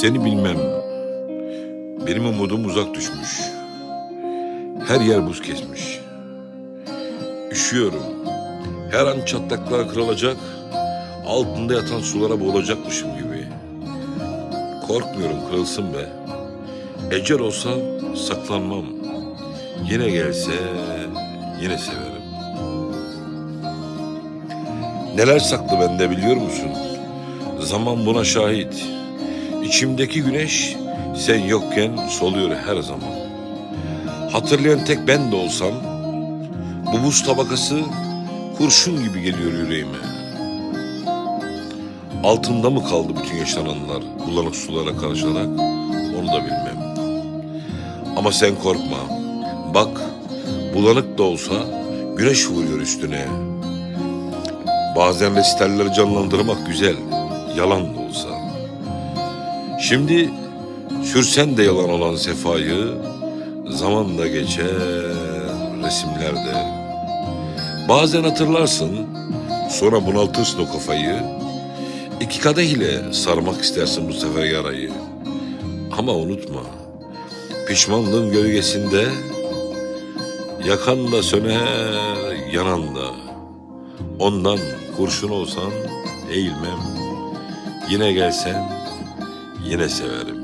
Seni bilmem. Benim umudum uzak düşmüş. Her yer buz kesmiş. Üşüyorum. Her an çatlaklar kırılacak. Altında yatan sulara boğulacakmışım gibi. Korkmuyorum kırılsın be. Ecel olsa saklanmam. Yine gelse yine severim. Neler saklı bende biliyor musun? Zaman buna şahit. İçimdeki güneş sen yokken soluyor her zaman. Hatırlayan tek ben de olsam bu buz tabakası kurşun gibi geliyor yüreğime. Altında mı kaldı bütün yaşananlar bulanık sulara karışarak onu da bilmem. Ama sen korkma. Bak bulanık da olsa güneş vuruyor üstüne. Bazen resitelleri canlandırmak güzel. Yalan da olsa. Şimdi sürsen de yalan olan sefayı zaman da geçer resimlerde. Bazen hatırlarsın sonra bunaltırsın o kafayı. İki kadeh ile sarmak istersin bu sefer yarayı. Ama unutma pişmanlığın gölgesinde yakan da söner yanan da. Ondan kurşun olsan eğilmem. Yine gelsen yine severim.